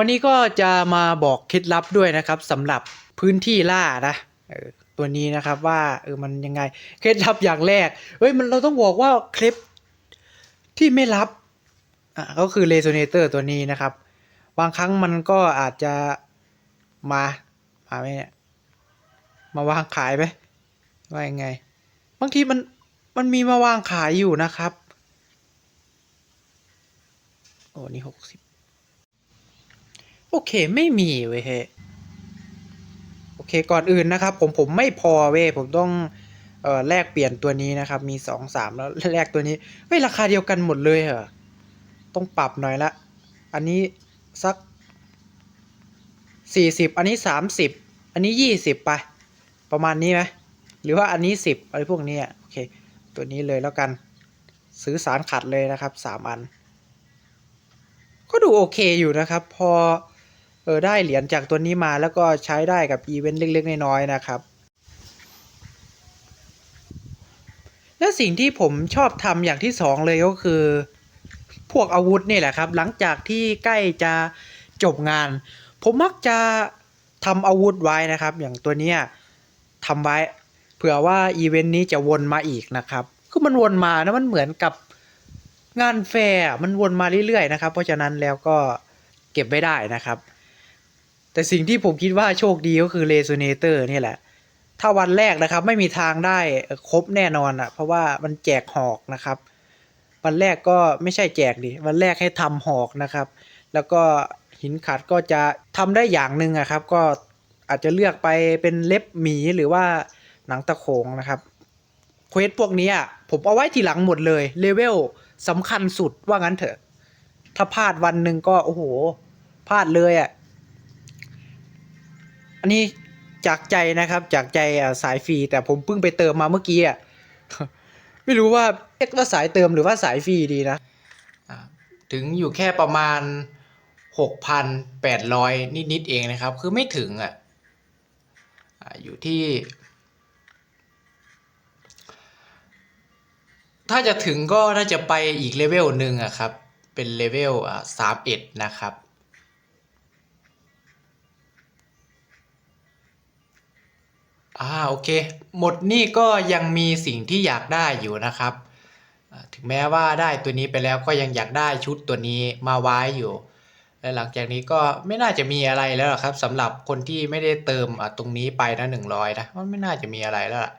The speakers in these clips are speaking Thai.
วันนี้ก็จะมาบอกเคล็ดลับด้วยนะครับสำหรับพื้นที่ล่านะตัวนี้นะครับว่าเออมันยังไงเคล็ดลับอย่างแรกเฮ้ยมันเราต้องบอกว่าคลิปที่ไม่รับอะก็คือเรโซเนเตอร์ตัวนี้นะครับ บางครั้งมันก็อาจจะมามาไหมเนี่ยมาวางขายไหมว่ายังไง บางทีมันมันมีมาวางขายอยู่นะครับ โอ้นี่หกสิบ โอเคไม่มีเว้ยเฮ้โอเคก่อนอื่นนะครับ ผมผมไม่พอเว้ยผมต้องเอ่อแลกเปลี่ยนตัวนี้นะครับ มีสองสามแล้วแลกตัวนี้เฮ้ยราคาเดียวกันหมดเลยเหรอต้องปรับหน่อยละ อันนี้สักสี่สิบอันนี้สามสิบอันนี้ยี่สิบไป ประมาณนี้ไหมหรือว่าอันนี้สิบอะไรพวกนี้โอเค ตัวนี้เลยแล้วกันซื้อสารขัดเลยนะครับสามอัน ก็ดูโอเคอยู่นะครับ พอ ออได้เหรียญจากตัวนี้มาแล้วก็ใช้ได้กับอีเวนต์เล็กๆ น้อยๆนะครับ และสิ่งที่ผมชอบทำอย่างที่สองเลยก็คือ พวกอาวุธนี่แหละครับ หลังจากที่ใกล้จะจบงาน ผมมักจะทำอาวุธไว้นะครับ อย่างตัวเนี้ยทำไว้เผื่อว่าอีเวนต์นี้จะวนมาอีกนะครับคือมันวนมานะมันเหมือนกับงานแฟร์มันวนมาเรื่อยๆนะครับ เพราะฉะนั้นแล้วก็เก็บไว้ได้นะครับ แต่สิ่งที่ผมคิดว่าโชคดีก็คือเรโซเนเตอร์นี่แหละ ถ้าวันแรกนะครับไม่มีทางได้ครบแน่นอนอะ เพราะว่ามันแจกหอกนะครับ วันแรกก็ไม่ใช่แจกดิวันแรกให้ทำหอกนะครับ แล้วก็หินขัดก็จะทำได้อย่างหนึ่งอะครับ ก็อาจจะเลือกไปเป็นเล็บหมีหรือว่าหนังตะโขงนะครับเควสพวกนี้อะผมเอาไว้ทีหลังหมดเลยเลเวลสำคัญสุดว่างั้นเถอะ ถ้าพลาดวันหนึ่งก็โอ้โหพลาดเลยอะ อันนี้จากใจนะครับ จากใจสายฟรีแต่ผมเพิ่งไปเติมมาเมื่อกี้อะไม่รู้ว่าเรียกว่าสายเติมหรือว่าสายฟรีดีนะถึงอยู่แค่ประมาณหกพันแปดร้อยนิดๆเองนะครับ คือไม่ถึงอะอยู่ที่ ถ้าจะถึงก็น่าจะไปอีกเลเวลหนึ่งอะครับ เป็นเลเวลสามเอ็ดนะครับ อ่าโอเค หมดนี่ก็ยังมีสิ่งที่อยากได้อยู่นะครับ ถึงแม้ว่าได้ตัวนี้ไปแล้วก็ยังอยากได้ชุดตัวนี้มาไว้อยู่ และหลังจากนี้ก็ไม่น่าจะมีอะไรแล้วครับสำหรับคนที่ไม่ได้เติมตรงนี้ไปนะหนึ่งร้อยนะมันไม่น่าจะมีอะไรแล้วล่ะ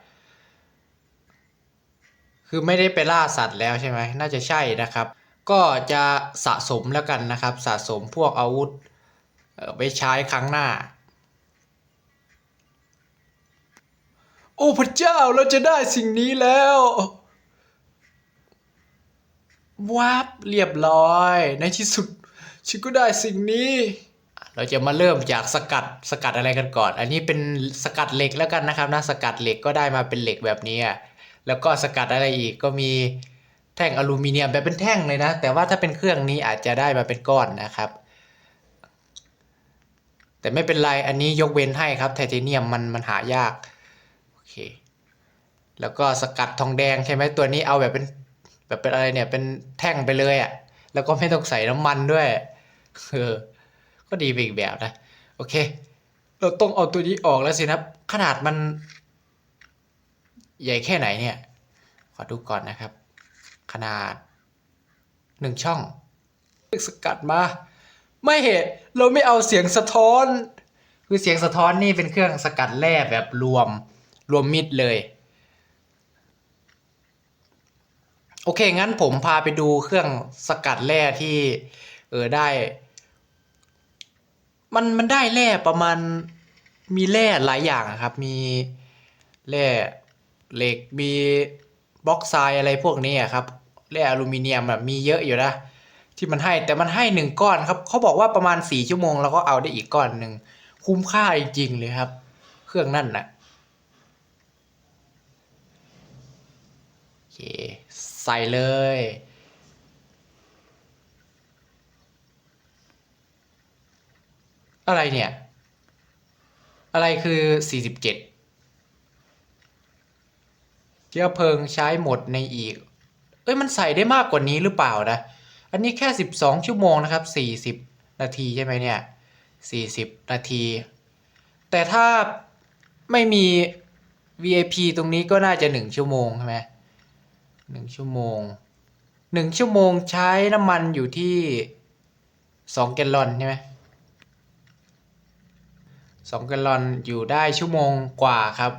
คือไม่ได้ไปล่าสัตว์แล้วใช่ไหมน่าจะใช่นะครับ ก็จะสะสมแล้วกันนะครับ สะสมพวกอาวุธไปใช้ครั้งหน้า โอ้พระเจ้าเราจะได้สิ่งนี้แล้ววับเรียบร้อย ในที่สุดฉันก็ได้สิ่งนี้ เราจะมาเริ่มจากสกัดสกัดอะไรกันก่อน อันนี้เป็นสกัดเหล็กแล้วกันนะครับนะสกัดเหล็กก็ได้มาเป็นเหล็กแบบนี้แล้วก็สกัดอะไรอีกก็มีแท่งอลูมิเนียมแบบเป็นแท่งเลยนะ แต่ว่าถ้าเป็นเครื่องนี้อาจจะได้มาเป็นก้อนนะครับ แต่ไม่เป็นไรอันนี้ยกเว้นให้ครับไทเทเนียมมันมันหายาก เค แล้วก็สกัดทองแดงใช่ไหมตัวนี้เอาแบบเป็นแบบเป็นอะไรเนี่ยเป็นแท่งไปเลยอะ่ะ แล้วก็ไม่ต้องใส่น้ำมันด้วยเออก็ดีไปอีกแบบนะ โอเค เราต้องเอาตัวนี้ออกแล้วสินะขนาดมัน ใหญ่แค่ไหนเนี่ย ขอดูก่อนนะครับ ขนาดหนึ่งช่องสกัดมา ไม่เหตุเราไม่เอาเสียงสะท้อน คือเสียงสะท้อนนี่เป็นเครื่องสกัดแร่แบบรวม รวมมิดเลย โอเค งั้นผมพาไปดูเครื่องสกัดแร่ที่ เออได้ มันมันได้แร่ประมาณมีแร่หลายอย่างครับ มีแร่เหล็กมีบล็อกไซด์อะไรพวกนี้ครับแร่อลูมิเนียมแบบมีเยอะอยู่นะที่มันให้แต่มันให้หนึ่งก้อนครับเขาบอกว่าประมาณสี่ชั่วโมง แล้วก็เอาได้อีกก้อนหนึ่งคุ้มค่าจริงๆเลยครับ เครื่องนั่นนะโอเค ใส่เลย อะไรเนี่ย อะไรคือสี่สิบเจ็ดเชื้อเพลิงใช้หมดในอีก เอ้ย มันใส่ได้มากกว่านี้หรือเปล่านะ อันนี้แค่สิบสองชั่วโมงนะครับสี่สิบนาทีใช่ไหมเนี่ยสี่สิบนาที แต่ถ้าไม่มี VIP ตรงนี้ก็น่าจะหนึ่งชั่วโมงใช่ไหม หนึ่งชั่วโมงหนึ่งชั่วโมงใช้น้ำมันอยู่ที่สองแกลลอนใช่ไหมสองแกลลอนอยู่ได้ชั่วโมงกว่าครับ